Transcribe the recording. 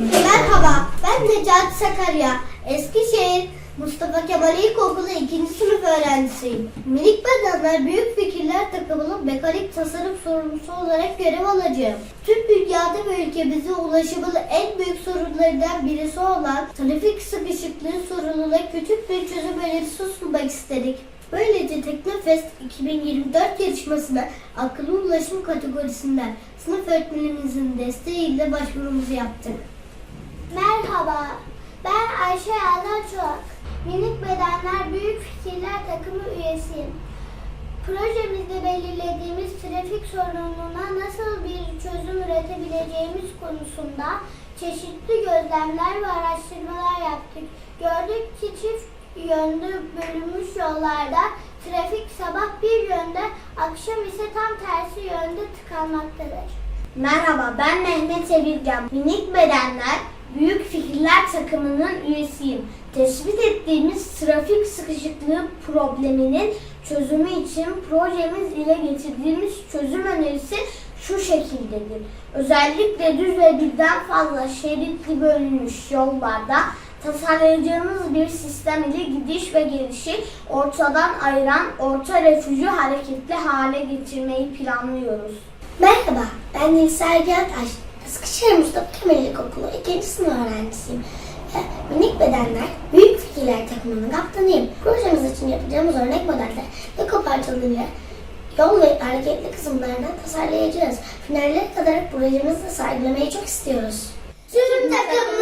Necati Sakarya, Eskişehir, Mustafa Kemal İlkokulu 2. sınıf öğrencisiyim. Minik bedenler büyük fikirler takımının mekanik tasarım sorumlusu olarak görev alacağım. Tüm dünyada ve ülkemizde ulaşımın en büyük sorunlarından birisi olan trafik sıkışıklığı sorununa küçük bir çözüm önerisi sunmak istedik. Böylece Teknofest 2024 yarışmasına akıllı ulaşım kategorisinden sınıf öğretmenimizin desteğiyle başvurumuzu yaptık. Merhaba, ben Ayşe Yağlar Çolak. Minik Bedenler Büyük Fikirler takımı üyesiyim. Projemizde belirlediğimiz trafik sorununa nasıl bir çözüm üretebileceğimiz konusunda çeşitli gözlemler ve araştırmalar yaptık. Gördük ki çift yönlü bölünmüş yollarda trafik sabah bir yönde, akşam ise tam tersi yönde tıkanmaktadır. Merhaba ben Mehmet Evirgen. Minik Bedenler takımının üyesiyim. Tespit ettiğimiz trafik sıkışıklığı probleminin çözümü için projemiz ile getirdiğimiz çözüm önerisi şu şekildedir. Özellikle düz ve birden fazla şeritli bölünmüş yollarda tasarlayacağımız bir sistem ile gidiş ve gelişi ortadan ayıran orta refüjü hareketli hale getirmeyi planlıyoruz. Merhaba, ben Nilser Gertaş. Eskişehir Mustafa Kemal İlkokulu 2. sınıf öğrencisiyim. Minik Bedenler Büyük Fikirler takımının kaptanıyım. Projemiz için yapacağımız örnek modeller ve kopartılarıyla yol ve hareketli kısımlarını tasarlayacağız. Finallere kadar projemizi sergilemeyi çok istiyoruz. Tüm takımlara